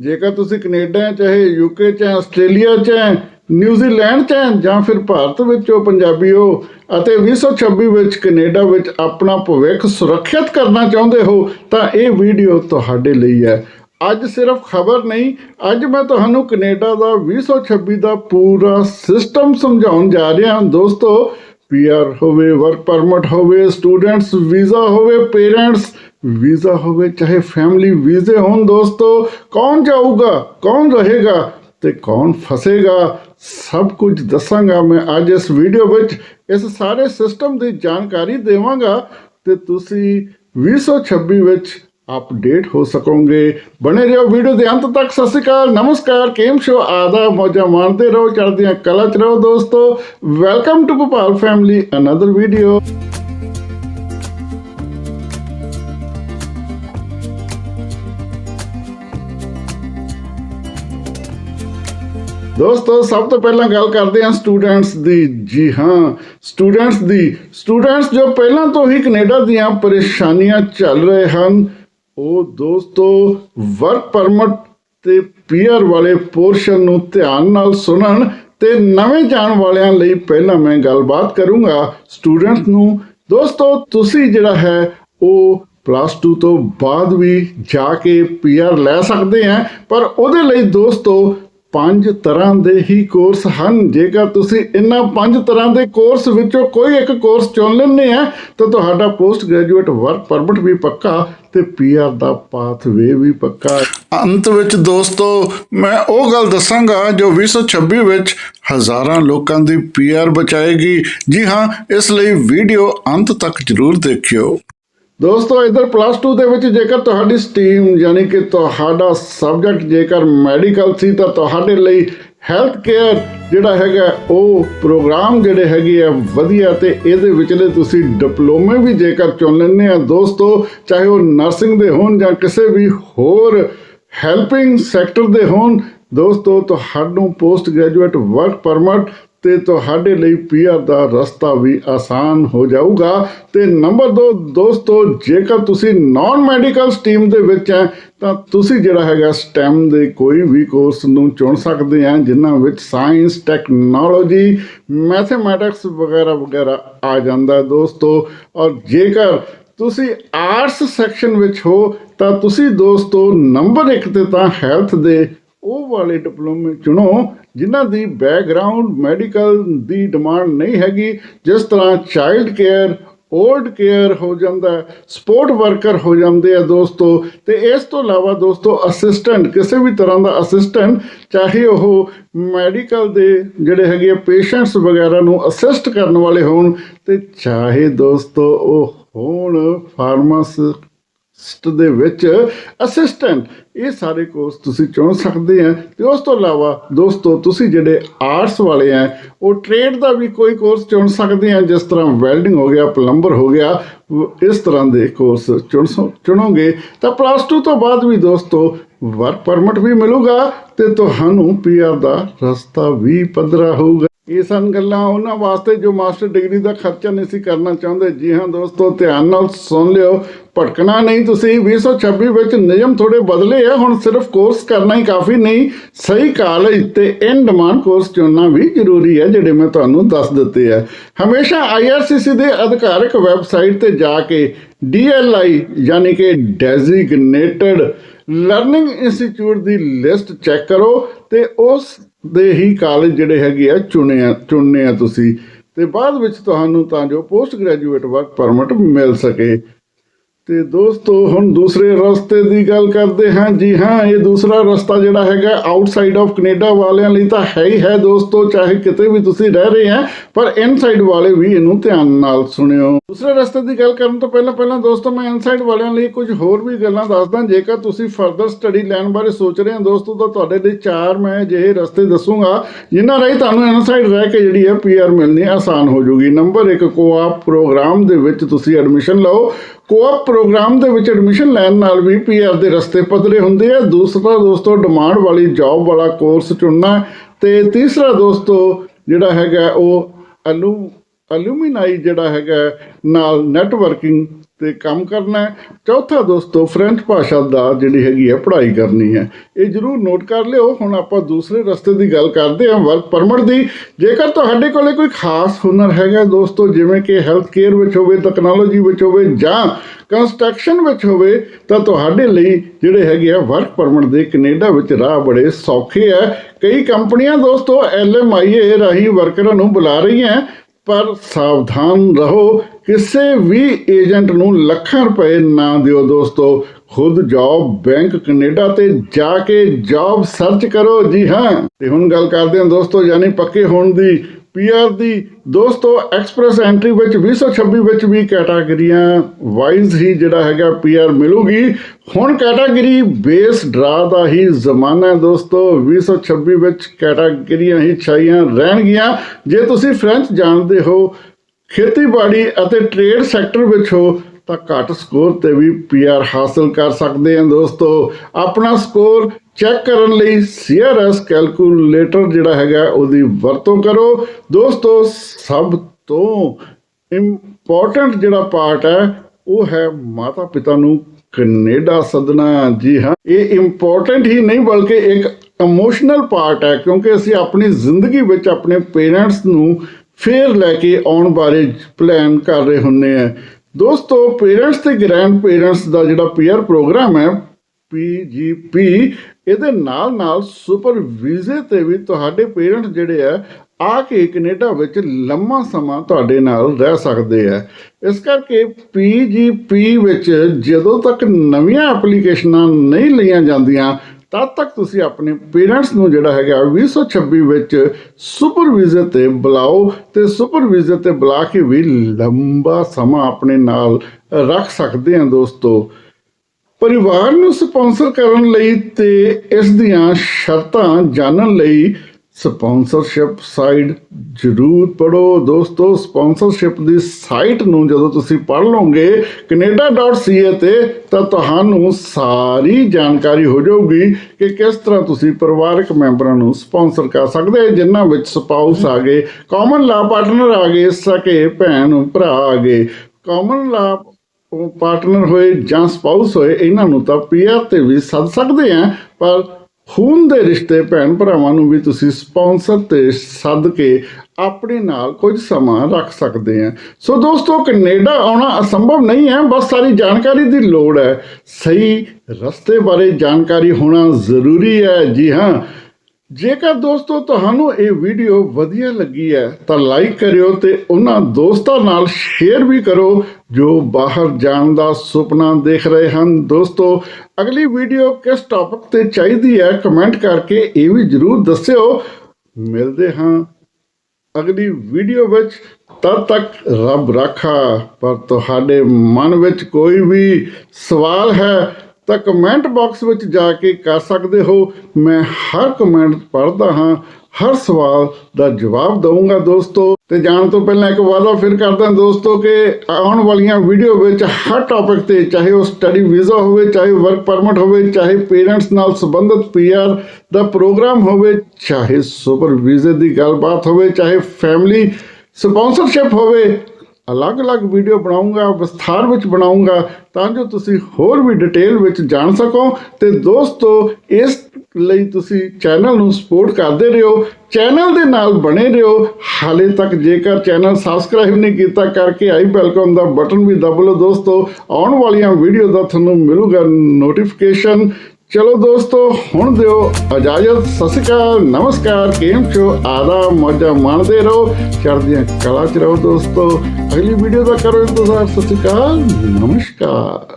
ਜੇਕਰ ਤੁਸੀਂ ਕੈਨੇਡਾ ਹੈ ਚਾਹੇ ਯੂਕੇ ਚ ਹੈ, ਆਸਟ੍ਰੇਲੀਆ ਚ ਹੈ, ਨਿਊਜ਼ੀਲੈਂਡ ਚ ਹੈ, ਜਾਂ ਫਿਰ ਭਾਰਤ ਵਿੱਚ ਹੋ, ਪੰਜਾਬੀ ਹੋ, ਅਤੇ 2026 ਵਿੱਚ ਕੈਨੇਡਾ ਵਿੱਚ ਆਪਣਾ ਭਵਿੱਖ ਸੁਰੱਖਿਅਤ ਕਰਨਾ ਚਾਹੁੰਦੇ ਹੋ, ਤਾਂ ਇਹ ਵੀਡੀਓ ਤੁਹਾਡੇ ਲਈ ਹੈ। ਅੱਜ ਸਿਰਫ ਖਬਰ ਨਹੀਂ, ਅੱਜ ਮੈਂ ਤੁਹਾਨੂੰ ਕੈਨੇਡਾ ਦਾ 2026 ਦਾ ਪੂਰਾ ਸਿਸਟਮ ਸਮਝਾਉਣ ਜਾ ਰਿਹਾ ਹਾਂ। ਦੋਸਤੋ ਪੀਆਰ ਹੋਵੇ ਵਰਕ ਪਰਮਿਟ ਹੋਵੇ ਸਟੂਡੈਂਟਸ ਵੀਜ਼ਾ ਹੋਵੇ ਪੇਰੈਂਟਸ ਵੀਜ਼ਾ ਹੋਵੇ, ਚਾਹੇ ਫੈਮਿਲੀ ਵੀਜ਼ੇ ਹੋਣ ਦੋਸਤੋ, ਕੌਣ ਜਾਊਗਾ, ਕੌਣ ਰਹੇਗਾ ਤੇ ਕੌਣ ਫਸੇਗਾ, ਸਭ ਕੁਝ ਦੱਸਾਂਗਾ ਮੈਂ ਅੱਜ ਇਸ ਵੀਡੀਓ ਵਿੱਚ। ਇਸ ਸਾਰੇ ਸਿਸਟਮ ਦੀ ਜਾਣਕਾਰੀ ਦੇਵਾਂਗਾ ਤੇ ਤੁਸੀਂ 2026 ਵਿੱਚ ਅਪਡੇਟ ਹੋ ਸਕੋਗੇ। ਬਣੇ ਰਹੋ ਵੀਡੀਓ ਦੇ ਅੰਤ ਤੱਕ। ਸਤਿ ਸ਼੍ਰੀ ਅਕਾਲ, ਨਮਸਕਾਰ। ਕੇਮ ਸ਼ੋ ਆਦਾ ਮੌਜਾਂ ਮਾਣਦੇ ਰਹੋ। ਚੜ੍ਹਦੀਆਂ ਕਲਾ ਚ ਰਹੋ ਦੋਸਤੋ। Welcome to Bhopal family another video ਦੋਸਤੋ, ਸਭ ਤੋਂ ਪਹਿਲਾਂ ਗੱਲ ਕਰਦੇ ਹਾਂ ਸਟੂਡੈਂਟਸ ਦੀ। ਜੀ ਹਾਂ, ਸਟੂਡੈਂਟਸ ਦੀ। ਸਟੂਡੈਂਟਸ ਜੋ ਪਹਿਲਾਂ ਤੋਂ ਹੀ ਕੈਨੇਡਾ ਦੀਆਂ ਪਰੇਸ਼ਾਨੀਆਂ ਚੱਲ ਰਹੇ ਹਨ ਉਹ ਦੋਸਤੋ ਵਰਕ ਪਰਮਿਟ ਤੇ ਪੀਆਰ ਵਾਲੇ ਪੋਰਸ਼ਨ ਨੂੰ ਧਿਆਨ ਨਾਲ ਸੁਣਨ ਤੇ ਨਵੇਂ ਜਾਣ ਵਾਲਿਆਂ ਲਈ ਪਹਿਲਾਂ ਮੈਂ ਗੱਲਬਾਤ ਕਰੂੰਗਾ ਸਟੂਡੈਂਟ ਨੂੰ। ਦੋਸਤੋ, ਤੁਸੀਂ ਜਿਹੜਾ ਹੈ, ਉਹ ਪਲੱਸ 2 ਤੋਂ ਬਾਅਦ ਵੀ ਜਾ ਕੇ ਪੀਆਰ ਲੈ ਸਕਦੇ ਆ, ਪਰ ਉਹਦੇ ਲਈ ਦੋਸਤੋ ਪੰਜ ਤਰ੍ਹਾਂ ਦੇ ਹੀ ਕੋਰਸ ਹਨ। ਜੇਕਰ ਤੁਸੀਂ ਇਹਨਾਂ ਪੰਜ ਤਰ੍ਹਾਂ ਦੇ ਕੋਰਸ ਵਿੱਚੋਂ ਕੋਈ ਇੱਕ ਕੋਰਸ ਚੁਣ ਲੈਂਦੇ ਆ, ਤਾਂ ਤੁਹਾਡਾ ਪੋਸਟ ਗ੍ਰੈਜੂਏਟ ਵਰਕ ਪਰਮਿਟ ਵੀ ਪੱਕਾ ਤੇ ਪੀਆਰ ਦਾ ਪਾਥਵੇ ਵੀ ਪੱਕਾ। ਅੰਤ ਵਿੱਚ ਦੋਸਤੋ, ਮੈਂ ਉਹ ਗੱਲ ਦੱਸਾਂਗਾ ਜੋ 2026 ਵਿੱਚ ਹਜ਼ਾਰਾਂ ਲੋਕਾਂ ਦੀ ਪੀਆਰ ਬਚਾਏਗੀ। ਜੀ ਹਾਂ, ਇਸ ਲਈ ਵੀਡੀਓ ਅੰਤ ਤੱਕ ਜ਼ਰੂਰ ਦੇਖਿਓ। ਦੋਸਤੋ, ਇਧਰ ਪਲੱਸ 2 ਦੇ ਵਿੱਚ ਜੇਕਰ ਤੁਹਾਡੀ ਸਟੀਮ ਯਾਨੀ ਕਿ ਤੁਹਾਡਾ ਸਬਜੈਕਟ ਜੇਕਰ ਮੈਡੀਕਲ ਸੀ ਤਾਂ ਤੁਹਾਡੇ ਲਈ ਹੈਲਥ ਕੇਅਰ ਜਿਹੜਾ ਹੈਗਾ, ਉਹ ਪ੍ਰੋਗਰਾਮ ਜਿਹੜੇ ਹੈਗੇ ਆ, ਵਧੀਆ ਤੇ ਇਹਦੇ ਵਿਚਲੇ ਤੁਸੀਂ ਡਿਪਲੋਮੇ ਵੀ ਜੇਕਰ ਚੁਣ ਲੈਂਦੇ ਆ ਦੋਸਤੋ, ਚਾਹੇ ਉਹ ਨਰਸਿੰਗ ਦੇ ਹੋਣ ਜਾਂ ਕਿਸੇ ਵੀ ਹੋਰ ਹੈਲਪਿੰਗ ਸੈਕਟਰ ਦੇ ਹੋਣ, ਦੋਸਤੋ, ਤੁਹਾਨੂੰ ਪੋਸਟ ਗ੍ਰੈਜੂਏਟ ਵਰਕ ਪਰਮਿਟ ਤੇ ਤੁਹਾਡੇ ਲਈ ਪੀਆਰ ਦਾ ਰਸਤਾ ਵੀ ਆਸਾਨ ਹੋ ਜਾਊਗਾ। ਤੇ ਨੰਬਰ 2 ਦੋਸਤੋ, ਜੇਕਰ ਤੁਸੀਂ ਨਾਨ ਮੈਡੀਕਲ ਸਟਰੀਮ ਦੇ ਵਿੱਚ ਹੈ, ਤਾਂ ਤੁਸੀਂ ਜਿਹੜਾ ਹੈਗਾ ਸਟੈਮ ਦੇ ਕੋਈ ਵੀ ਕੋਰਸ ਨੂੰ ਚੁਣ ਸਕਦੇ ਆ, ਜਿਨ੍ਹਾਂ ਵਿੱਚ ਸਾਇੰਸ ਟੈਕਨੋਲੋਜੀ ਮੈਥਮੈਟਿਕਸ ਵਗੈਰਾ ਵਗੈਰਾ ਆ ਜਾਂਦਾ ਦੋਸਤੋ। ਔਰ ਜੇਕਰ ਤੁਸੀਂ ਆਰਟਸ ਸੈਕਸ਼ਨ ਵਿੱਚ ਹੋ, ਤਾਂ ਤੁਸੀਂ ਦੋਸਤੋ ਨੰਬਰ 1 ਤੇ ਤਾਂ ਹੈਲਥ ਦੇ ਉਹ ਵਾਲੇ ਡਿਪਲੋਮੇ ਚੁਣੋ ਜਿਨ੍ਹਾਂ ਦੀ ਬੈਕਗ੍ਰਾਉਂਡ ਮੈਡੀਕਲ ਦੀ ਡਿਮਾਂਡ ਨਹੀਂ ਹੈਗੀ, ਜਿਸ ਤਰ੍ਹਾਂ ਚਾਈਲਡ ਕੇਅਰ ਓਲਡ ਕੇਅਰ ਹੋ ਜਾਂਦਾ ਸਪੋਰਟ ਵਰਕਰ ਹੋ ਜਾਂਦੇ ਆ ਦੋਸਤੋ, ਤੇ ਇਸ ਤੋਂ ਇਲਾਵਾ ਦੋਸਤੋ ਅਸਿਸਟੈਂਟ ਕਿਸੇ ਵੀ ਤਰ੍ਹਾਂ ਦਾ ਅਸਿਸਟੈਂਟ ਚਾਹੇ ਉਹ ਮੈਡੀਕਲ ਦੇ ਜਿਹੜੇ ਹੈਗੇ ਪੇਸ਼ੈਂਟਸ ਵਗੈਰਾ ਨੂੰ ਅਸਿਸਟ ਕਰਨ ਵਾਲੇ ਹੋਣ, ਤੇ ਚਾਹੇ ਦੋਸਤੋ ਉਹ ਹੋਣ ਫਾਰਮਾਸਿਸਟ ਸਟ ਦੇ ਵਿੱਚ ਅਸਿਸਟੈਂਟ ਇਹ ਸਾਰੇ ਕੋਰਸ ਤੁਸੀਂ ਚੁਣ ਸਕਦੇ ਆ। ਤੇ ਉਸ ਤੋਂ ਇਲਾਵਾ ਦੋਸਤੋ, ਤੁਸੀਂ ਜਿਹੜੇ ਆਰਟਸ ਵਾਲੇ ਆ, ਉਹ ਟ੍ਰੇਡ ਦਾ ਵੀ ਕੋਈ ਕੋਰਸ ਚੁਣ ਸਕਦੇ ਆ। ਜਿਸ ਤਰ੍ਹਾਂ ਵੈਲਡਿੰਗ ਹੋ ਗਿਆ ਪਲੰਬਰ ਹੋ ਗਿਆ ਇਸ ਤਰ੍ਹਾਂ ਦੇ ਕੋਰਸ ਚੁਣ ਸੋ- ਚੁਣੋਗੇ। ਤਾਂ ਪਲੱਸ 2 ਤੋਂ ਬਾਅਦ ਵੀ ਦੋਸਤੋ ਵਰਕ ਪਰਮਿਟ ਵੀ ਮਿਲੂਗਾ ਤੇ ਤੁਹਾਨੂੰ ਪੀਆਰ ਦਾ ਰਸਤਾ ਵੀ ਪੱਧਰਾ ਹੋਊਗਾ। ਇਹ ਸਨ ਗੱਲਾਂ ਉਹਨਾਂ ਵਾਸਤੇ ਜੋ ਮਾਸਟਰ ਡਿਗਰੀ ਦਾ ਖਰਚਾ ਨਹੀਂ ਸੀ ਕਰਨਾ ਚਾਹੁੰਦੇ। ਜੀ ਹਾਂ ਦੋਸਤੋ, ਧਿਆਨ ਨਾਲ ਸੁਣ ਲਿਓ। ਭਟਕਣਾ ਨਹੀਂ ਤੁਸੀਂ। 2026 ਵਿੱਚ ਨਿਯਮ ਥੋੜੇ ਬਦਲੇ ਆ। ਹੁਣ ਸਿਰਫ ਕੋਰਸ ਕਰਨਾ ਹੀ ਕਾਫੀ ਨਹੀਂ। ਸਹੀ ਕਾਲਜ ਤੇ ਇਨ ਡਿਮਾਂਡ ਕੋਰਸ ਚੁਣਨਾ ਵੀ ਜ਼ਰੂਰੀ ਹੈ, ਜਿਹੜੇ ਮੈਂ ਤੁਹਾਨੂੰ ਦੱਸ ਦਿੱਤੇ ਆ। ਹਮੇਸ਼ਾ IRCC ਦੇ ਅਧਿਕਾਰਕ ਵੈਬਸਾਈਟ ਤੇ ਜਾ ਕੇ DLI ਯਾਨੀ ਕਿ ਡੈਜ਼ਿਗਨੇਟਡ ਲਰਨਿੰਗ ਇੰਸਟੀਚਿਊਟ ਦੀ ਲਿਸਟ ਚੈੱਕ ਕਰੋ ਤੇ ਉਸ ਦੇ ਹੀ ਕਾਲਜ ਜਿਹੜੇ ਹੈਗੇ ਆ ਚੁਣੇ ਆ ਚੁਣਨੇ ਆ ਤੁਸੀਂ। ਤੇ ਬਾਅਦ ਵਿੱਚ ਤੁਹਾਨੂੰ ਤਾਂ ਜੋ ਪੋਸਟ ਗ੍ਰੈਜੂਏਟ ਵਰਕ ਪਰਮਿਟ ਮਿਲ ਸਕੇ। ਤੇ ਦੋਸਤੋ, ਹੁਣ ਦੂਸਰੇ ਰਸਤੇ ਦੀ ਗੱਲ ਕਰਦੇ ਹਾਂ। ਜੀ ਹਾਂ, ਇਹ ਦੂਸਰਾ ਰਸਤਾ ਜਿਹੜਾ ਹੈਗਾ ਆਊਟਸਾਈਡ ਆਫ ਕੈਨੇਡਾ ਵਾਲਿਆਂ ਲਈ ਤਾਂ ਹੈ ਹੀ ਹੈ ਦੋਸਤੋ, ਚਾਹੇ ਕਿਤੇ ਵੀ ਤੁਸੀਂ ਰਹਿ ਰਹੇ ਆ ਪਰ ਇਨਸਾਈਡ ਵਾਲੇ ਵੀ ਇਹਨੂੰ ਧਿਆਨ ਨਾਲ ਸੁਣਿਓ। ਦੂਸਰੇ ਰਸਤੇ ਦੀ ਗੱਲ ਕਰਨ ਤੋਂ ਪਹਿਲਾਂ ਪਹਿਲਾਂ ਦੋਸਤੋ, ਮੈਂ ਇਨਸਾਈਡ ਵਾਲਿਆਂ ਲਈ ਕੁਝ ਹੋਰ ਵੀ ਗੱਲਾਂ ਦੱਸਦਾ। ਜੇਕਰ ਤੁਸੀਂ ਫਰਦਰ ਸਟੱਡੀ ਲੈਣ ਬਾਰੇ ਸੋਚ ਰਹੇ ਹੋ ਦੋਸਤੋ, ਤਾਂ ਤੁਹਾਡੇ ਲਈ ਚਾਰ ਮੈਂ ਅਜਿਹੇ ਰਸਤੇ ਦੱਸੂਗਾ, ਜਿਨ੍ਹਾਂ ਰਾਹੀਂ ਤੁਹਾਨੂੰ ਇਨਸਾਈਡ ਰਹਿ ਕੇ ਜਿਹੜੀ ਹੈ ਪੀਆਰ ਮਿਲਣੀ ਆਸਾਨ ਹੋ ਜਾਊਗੀ। ਨੰਬਰ 1 ਕੋਆਪ ਪ੍ਰੋਗਰਾਮ ਦੇ ਵਿੱਚ ਤੁਸੀਂ ਐਡਮਿਸ਼ਨ ਲਓ। ਕੋਆਪ ਪ੍ਰੋਗਰਾਮ ਦੇ ਵਿੱਚ ਐਡਮਿਸ਼ਨ ਲੈਣ ਨਾਲ ਵੀ ਪੀਆਰ ਦੇ ਰਸਤੇ ਪੱਧਰੇ ਹੁੰਦੇ ਆ। ਦੂਸਰਾ ਦੋਸਤੋ ਡਿਮਾਂਡ ਵਾਲੀ ਜੌਬ ਵਾਲਾ ਕੋਰਸ ਚੁਣਨਾ ਤੇ ਤੀਸਰਾ ਦੋਸਤੋ, ਜਿਹੜਾ ਹੈਗਾ ਉਹ ਅਨੂ ਐਲੂਮੀਨਾਈ ਜਿਹੜਾ ਹੈਗਾ ਨਾਲ ਨੈਟਵਰਕਿੰਗ ਤੇ ਕੰਮ ਕਰਨਾ ਚੌਥਾ ਦੋਸਤੋ ਫ੍ਰੈਂਚ ਭਾਸ਼ਾ ਦਾ ਜਿਹੜੀ ਹੈਗੀ ਹੈ, ਪੜ੍ਹਾਈ ਕਰਨੀ ਹੈ। ਇਹ ਜਰੂਰ ਨੋਟ ਕਰ ਲਿਓ। ਹੁਣ ਆਪਾਂ ਦੂਸਰੇ ਰਸਤੇ ਦੀ ਗੱਲ ਕਰਦੇ ਹਾਂ ਵਰਕ ਪਰਮਿਟ ਦੀ। ਜੇਕਰ ਤੁਹਾਡੇ ਕੋਲੇ ਕੋਈ ਖਾਸ ਹੁਨਰ ਹੈਗਾ ਦੋਸਤੋ, ਜਿਵੇਂ ਕਿ ਹੈਲਥ ਕੇਅਰ ਵਿੱਚ ਹੋਵੇ ਟੈਕਨੋਲੋਜੀ ਵਿੱਚ ਹੋਵੇ ਜਾਂ ਕੰਸਟਰਕਸ਼ਨ ਵਿੱਚ ਹੋਵੇ, ਤਾਂ ਤੁਹਾਡੇ ਲਈ ਜਿਹੜੇ ਹੈਗੇ ਆ ਵਰਕ ਪਰਮਿਟ ਦੇ ਕੈਨੇਡਾ ਵਿੱਚ ਰਾਹ ਬੜੇ ਸੌਖੇ ਆ। ਕਈ ਕੰਪਨੀਆਂ ਦੋਸਤੋ ਐਲਐਮਆਈਏ ਰਾਹੀਂ ਵਰਕਰਾਂ ਨੂੰ ਬੁਲਾ ਰਹੀਆਂ। ਪਰ ਸਾਵਧਾਨ ਰਹੋ। ਕਿਸੇ ਵੀ ਏਜੰਟ ਨੂੰ ਲੱਖਾਂ ਰੁਪਏ ਨਾ ਦਿਓ ਦੋਸਤੋ। ਖੁਦ ਜਾਓ ਬੈਂਕ ਕੈਨੇਡਾ ਤੇ ਜਾ ਕੇ ਜੌਬ ਸਰਚ ਕਰੋ। ਜੀ ਹਾਂ। ਤੇ ਹੁਣ ਗੱਲ ਕਰਦੇ ਹਾਂ ਦੋਸਤੋ, ਯਾਨੀ ਪੱਕੇ ਹੋਣ ਦੀ। ਪੀਆਰ ਦੀ ਦੋਸਤੋ ਐਕਸਪ੍ਰੈਸ ਐਂਟਰੀ ਵਿੱਚ 226 ਵਿੱਚ ਵੀ ਕੈਟਾਗਰੀਆਂ ਵਾਈਜ਼ ਹੀ ਜਿਹੜਾ ਹੈਗਾ ਪੀਆਰ ਮਿਲੂਗੀ। ਹੁਣ ਕੈਟਾਗਰੀ ਬੇਸ ਡਰਾ ਦਾ ਹੀ ਜ਼ਮਾਨਾ ਹੈ ਦੋਸਤੋ। 226 ਵਿੱਚ ਕੈਟਾਗਰੀਆਂ ਹੀ ਛਾਈਆਂ ਰਹਿਣਗੀਆਂ। ਜੇ ਤੁਸੀਂ ਫ੍ਰੈਂਚ ਜਾਣਦੇ ਹੋ, ਖੇਤੀਬਾੜੀ ਅਤੇ ਟ੍ਰੇਡ ਸੈਕਟਰ ਵਿੱਚ ਹੋ, ਤਾਂ ਘੱਟ ਸਕੋਰ ਤੇ ਵੀ ਪੀਆਰ ਹਾਸਲ ਕਰ ਸਕਦੇ ਹਾਂ ਦੋਸਤੋ। ਆਪਣਾ ਸਕੋਰ ਚੈੱਕ ਕਰਨ ਲਈ ਸੀਆਰਐਸ ਕੈਲਕੂਲੇਟਰ ਜਿਹੜਾ ਹੈਗਾ, ਉਹਦੀ ਵਰਤੋਂ ਕਰੋ। ਦੋਸਤੋ, ਸਭ ਤੋਂ ਇੰਪੋਰਟੈਂਟ ਜਿਹੜਾ ਪਾਰਟ ਹੈ, ਉਹ ਹੈ ਮਾਤਾ ਪਿਤਾ ਨੂੰ ਕੈਨੇਡਾ ਸੱਦਣਾ। ਜੀ ਹਾਂ, ਇਹ ਇੰਪੋਰਟੈਂਟ ਹੀ ਨਹੀਂ, ਬਲਕਿ ਇੱਕ ਇਮੋਸ਼ਨਲ ਪਾਰਟ ਹੈ, ਕਿਉਂਕਿ ਅਸੀਂ ਆਪਣੀ ਜ਼ਿੰਦਗੀ ਵਿੱਚ ਆਪਣੇ ਪੇਰੈਂਟਸ ਨੂੰ ਫੇਰ ਲੈ ਕੇ ਆਉਣ ਬਾਰੇ ਪਲਾਨ ਕਰ ਰਹੇ ਹੁੰਨੇ ਆ ਦੋਸਤੋ ਪੇਰੈਂਟਸ ਤੇ ਗ੍ਰੈਂਡ ਪੇਰੈਂਟਸ ਦਾ ਜਿਹੜਾ ਪੀਅਰ ਪ੍ਰੋਗਰਾਮ ਹੈ ਪੀਜੀਪੀ ਇਹਦੇ ਨਾਲ ਨਾਲ ਸੁਪਰ ਵੀਜ਼ੇ ਤੇ ਵੀ ਤੁਹਾਡੇ ਪੇਰੈਂਟਸ ਜਿਹੜੇ ਆ ਆ ਕੇ ਕੈਨੇਡਾ ਵਿੱਚ ਲੰਮਾ ਸਮਾਂ ਤੁਹਾਡੇ ਨਾਲ ਰਹਿ ਸਕਦੇ ਆ। ਇਸ ਕਰਕੇ ਪੀਜੀਪੀ ਵਿੱਚ ਜਦੋਂ ਤੱਕ ਨਵੀਆਂ ਐਪਲੀਕੇਸ਼ਨਾਂ ਨਹੀਂ ਲਈਆਂ ਜਾਂਦੀਆਂ, ਤਦ ਤੱਕ ਤੁਸੀਂ ਆਪਣੇ ਪੇਰੈਂਟਸ ਨੂੰ ਜਿਹੜਾ ਹੈਗਾ 2026 ਵਿੱਚ ਸੁਪਰ ਵੀਜ਼ੇ ਤੇ ਬੁਲਾਓ ਤੇ ਸੁਪਰ ਵੀਜ਼ੇ ਤੇ ਬੁਲਾ ਕੇ ਵੀ ਲੰਬਾ ਸਮਾਂ ਆਪਣੇ ਨਾਲ ਰੱਖ ਸਕਦੇ ਹਾਂ ਦੋਸਤੋ। ਪਰਿਵਾਰ ਨੂੰ ਸਪਾਂਸਰ ਕਰਨ ਲਈ ਤੇ ਇਸ ਦੀਆਂ ਸ਼ਰਤਾਂ ਜਾਣਨ ਲਈ ਸਪਾਂਸਰਸ਼ਿਪ ਸਾਈਟ ਜ਼ਰੂਰ ਪੜੋ ਦੋਸਤੋ, ਸਪਾਂਸਰਸ਼ਿਪ ਦੀ ਸਾਈਟ ਨੂੰ ਜਦੋਂ ਤੁਸੀਂ ਪੜ੍ਹ ਲਓਗੇ canada.ca ਤੇ ਤਾਂ ਤੁਹਾਨੂੰ ਸਾਰੀ ਜਾਣਕਾਰੀ ਹੋ ਜਾਊਗੀ ਕਿ ਕਿਸ ਤਰ੍ਹਾਂ ਤੁਸੀਂ ਪਰਿਵਾਰਕ ਮੈਂਬਰਾਂ ਨੂੰ ਸਪਾਂਸਰ ਕਰ ਸਕਦੇ ਹੋ, ਜਿਨ੍ਹਾਂ ਵਿੱਚ ਸਪਾਊਸ ਆ ਗਏ ਕਾਮਨ ਲਾ ਪਾਰਟਨਰ ਆ ਗਏ, ਸਕੇ ਭੈਣ, ਭਰਾ ਆ ਗਏ। ਕਾਮਨ ਲਾ ਪਾਰਟਨਰ ਹੋਏ ਜਾਂ ਸਪਾਊਸ ਹੋਏ, ਇਹਨਾਂ ਨੂੰ ਤਾਂ ਪੀਆਰ ਤੇ ਵੀ ਸੱਦ ਸਕਦੇ ਆ, ਪਰ ਖੂਨ ਦੇ ਰਿਸ਼ਤੇ ਭੈਣ ਭਰਾਵਾਂ ਨੂੰ ਵੀ ਤੁਸੀਂ ਸਪਾਂਸਰ ਤੇ ਸੱਦ ਕੇ ਆਪਣੇ ਨਾਲ ਕੁਝ ਸਮਾਂ ਰੱਖ ਸਕਦੇ ਆ। ਸੋ ਦੋਸਤੋ, ਕੈਨੇਡਾ ਆਉਣਾ ਅਸੰਭਵ ਨਹੀਂ ਹੈ, ਬਸ ਸਾਰੀ ਜਾਣਕਾਰੀ ਦੀ ਲੋੜ ਹੈ। ਸਹੀ ਰਸਤੇ ਬਾਰੇ ਜਾਣਕਾਰੀ ਹੋਣਾ ਜ਼ਰੂਰੀ ਹੈ। ਜੀ ਹਾਂ ਜੇਕਰ ਦੋਸਤੋ ਤੁਹਾਨੂੰ ਇਹ ਵੀਡੀਓ ਵਧੀਆ ਲੱਗੀ ਹੈ, ਤਾਂ ਲਾਈਕ ਕਰਿਓ ਤੇ ਉਹਨਾਂ ਦੋਸਤਾਂ ਨਾਲ ਸ਼ੇਅਰ ਵੀ ਕਰੋ, ਜੋ ਬਾਹਰ ਜਾਣ ਦਾ ਸੁਪਨਾ ਦੇਖ ਰਹੇ ਹਨ। ਦੋਸਤੋ, ਅਗਲੀ ਵੀਡੀਓ ਕਿਸ ਟੌਪਿਕ ਤੇ ਚਾਹੀਦੀ ਹੈ ਕਮੈਂਟ ਕਰਕੇ ਇਹ ਵੀ ਜਰੂਰ ਦੱਸਿਓ। ਮਿਲਦੇ ਹਾਂ ਅਗਲੀ ਵੀਡੀਓ ਵਿੱਚ। ਤਦ ਤੱਕ ਰੱਬ ਰਾਖਾ, ਪਰ ਤੁਹਾਡੇ ਮਨ ਵਿੱਚ ਕੋਈ ਵੀ ਸਵਾਲ ਹੈ ਤਾਂ ਕਮੈਂਟ ਬਾਕਸ ਵਿੱਚ ਜਾ ਕੇ ਕਰ ਸਕਦੇ ਹੋ। ਮੈਂ ਹਰ ਕਮੈਂਟ ਪੜ੍ਹਦਾ ਹਾਂ, ਹਰ ਸਵਾਲ ਦਾ ਜਵਾਬ ਦਊਂਗਾ ਦੋਸਤੋ। ਤੇ ਜਾਣ ਤੋਂ ਪਹਿਲਾਂ ਇੱਕ ਵਾਅਦਾ ਫਿਰ ਕਰਦਾ ਦੋਸਤੋ ਕਿ ਆਉਣ ਵਾਲੀਆਂ ਵੀਡੀਓ ਵਿੱਚ ਹਰ ਟੌਪਿਕ ਤੇ ਚਾਹੇ ਉਹ ਸਟੱਡੀ ਵੀਜ਼ਾ ਹੋਵੇ, ਚਾਹੇ ਵਰਕ ਪਰਮਿਟ ਹੋਵੇ, ਚਾਹੇ ਪੇਰੈਂਟਸ ਨਾਲ ਸੰਬੰਧਿਤ ਪੀਆਰ ਦਾ ਪ੍ਰੋਗਰਾਮ ਹੋਵੇ, ਚਾਹੇ ਸੁਪਰ ਵੀਜ਼ੇ ਦੀ ਗੱਲਬਾਤ ਹੋਵੇ, ਚਾਹੇ ਫੈਮਿਲੀ ਸਪਾਂਸਰਸ਼ਿਪ ਹੋਵੇ ਅਲੱਗ-ਅਲੱਗ ਵੀਡੀਓ ਬਣਾਉਂਗਾ, ਵਿਸਥਾਰ ਵਿੱਚ ਬਣਾਉਂਗਾ, ਤਾਂ ਜੋ ਤੁਸੀਂ ਹੋਰ ਵੀ ਡਿਟੇਲ ਵਿੱਚ ਜਾਣ ਸਕੋ। ਤੇ ਦੋਸਤੋ, ਇਸ ਲਈ ਤੁਸੀਂ ਚੈਨਲ ਨੂੰ ਸਪੋਰਟ ਕਰਦੇ ਰਹੋ। ਚੈਨਲ ਦੇ ਨਾਲ ਬਣੇ ਰਹੋ। ਹਾਲੇ ਤੱਕ ਜੇਕਰ ਚੈਨਲ ਸਬਸਕ੍ਰਾਈਬ ਨਹੀਂ ਕੀਤਾ, ਕਰਕੇ ਆਈ ਬੈਲਕਮ ਦਾ ਬਟਨ ਵੀ ਦਬ ਲਓ ਦੋਸਤੋ। ਆਉਣ ਵਾਲੀਆਂ ਵੀਡੀਓ ਦਾ ਤੁਹਾਨੂੰ ਮਿਲੂਗਾ ਨੋਟੀਫਿਕੇਸ਼ਨ ਚਲੋ ਦੋਸਤੋ, ਹੁਣ ਦਿਓ ਇਜਾਜ਼ਤ। ਸਤਿ ਸ਼੍ਰੀ ਅਕਾਲ, ਨਮਸਕਾਰ। ਕੇਮ ਚੋ ਆਦਾ ਮੌਜਾ ਮਾਣਦੇ ਰਹੋ। ਚੜ੍ਹਦੀਆਂ ਕਲਾ ਚ ਰਹੋ ਦੋਸਤੋ। ਅਗਲੀ ਵੀਡੀਓ ਦਾ ਕਰੋ ਇੰਤਜ਼ਾਰ। ਸਤਿ ਸ਼੍ਰੀ ਅਕਾਲ, ਨਮਸਕਾਰ।